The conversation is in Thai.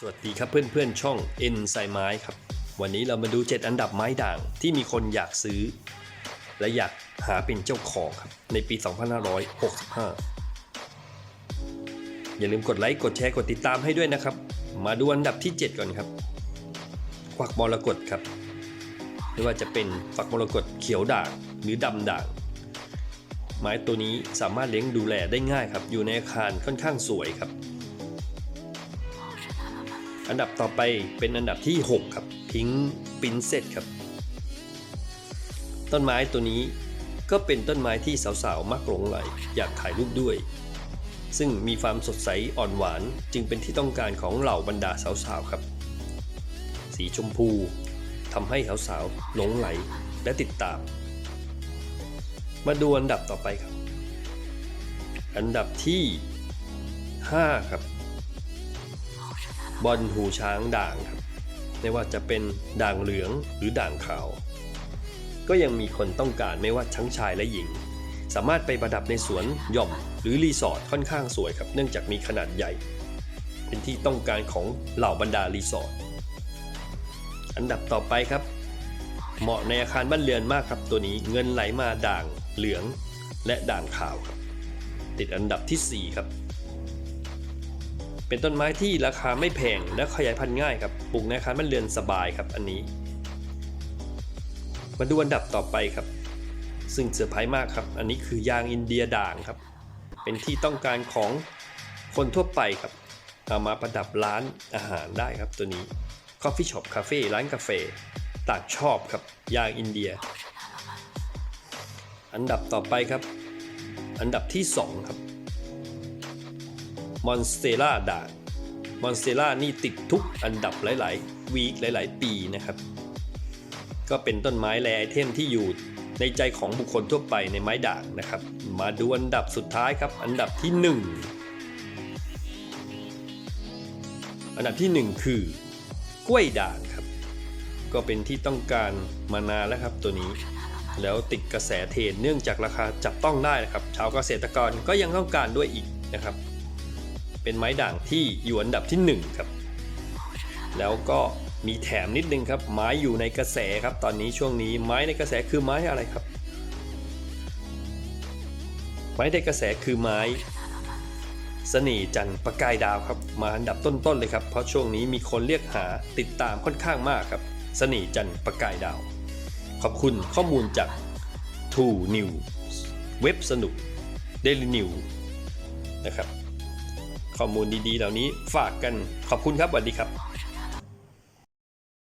สวัสดีครับเพื่อนๆ ช่อง N ไซไม้ครับ วันนี้เรามาดู 7 อันดับไม้ด่างที่มีคนอยากซื้อ และอยากหาเป็นเจ้าของครับ ในปี 2565 อย่าลืมกดไลค์กดแชร์กดติดตามให้ด้วยนะครับ มาดูอันดับที่ 7 ก่อนครับ ควักมรกตครับ ไม่ว่าจะเป็นฝักมรกตเขียวด่างหรือดำด่าง ไม้ตัวนี้สามารถเลี้ยงดูแลได้ง่ายครับ อยู่ในอาคารค่อนข้างสวยครับ อันดับต่อไปเป็นอันดับที่ 6 ครับพิงปินเซตครับ ต้นไม้ตัวนี้ก็เป็นต้นไม้ที่สาวๆ มักหลงไหลอยากถ่ายรูปด้วย ซึ่งมีความสดใสอ่อนหวานจึงเป็นที่ต้องการของเหล่าบรรดาสาวๆ ครับ สีชมพูทำให้สาวๆ หลงไหลและติดตาม มาดูอันดับต่อไปครับ อันดับที่ 5 ครับ บอลหูช้างด่างครับไม่ว่าจะเป็นด่างเหลืองหรือด่างขาว ก็ยังมีคนต้องการไม่ว่าทั้งชายและหญิง สามารถไปประดับในสวนหย่อม หรือรีสอร์ทค่อนข้างสวยครับเนื่องจากมีขนาดใหญ่ เป็นที่ต้องการของเหล่าบรรดารีสอร์ทอันดับต่อไปครับ เหมาะในอาคารบ้านเรือนมากครับตัวนี้เงินไหลมาด่างเหลืองและด่างขาวครับ ติดอันดับทีสี่4 ครับ เป็นต้นไม้ที่ราคาไม่แพงและขยายพันธุ์ง่ายครับปลูกในอาคารบ้านเรือนสบายครับอันนี้ มาดูอันดับต่อไปครับ ซึ่งเซอร์ไพรส์มากครับ อันนี้คือยางอินเดียด่างครับ เป็นที่ต้องการของคนทั่วไปครับเอามาประดับร้านอาหารได้ครับตัวนี้ Coffee Shop Cafe ร้านกาแฟต่างชอบครับยางอินเดีย อันดับต่อไปครับ อันดับที่ 2 ครับ มอนสเตล่าด่างมอนสเตล่านี่ติดทุกอันดับหลายๆ วีคหลาย ๆ ปีนะครับ ก็เป็นต้นไม้แรไอเทมที่อยู่ในใจของบุคคลทั่วไปในไม้ด่างนะครับ มาดูอันดับสุดท้ายครับ อันดับที่ 1 อันดับที่ 1 คือกล้วยด่างครับ ก็เป็นที่ต้องการมานานแล้วครับตัวนี้ แล้วติดกระแสเทรนเนื่องจากราคาจับต้องได้นะครับ ชาวเกษตรกรก็ยังต้องการด้วยอีกนะครับ เป็นไม้ด่างที่อยู่อันดับที่ 1 ครับ แล้วก็มีแถมนิดนึงครับ ไม้อยู่ในกระแสครับ ตอนนี้ช่วงนี้ไม้ในกระแสคือไม้อะไรครับ ไม้ในกระแสคือไม้สน่จันประกายดาวครับ มาอันดับต้นๆเลยครับ เพราะช่วงนี้มีคนเรียกหาติดตามค่อนข้างมากครับสน่จันประกายดาว ขอบคุณข้อมูลจาก True New เว็บสนุก Daily New นะครับ ข้อมูลดีๆ เหล่านี้ฝากกันขอบคุณครับสวัสดีครับ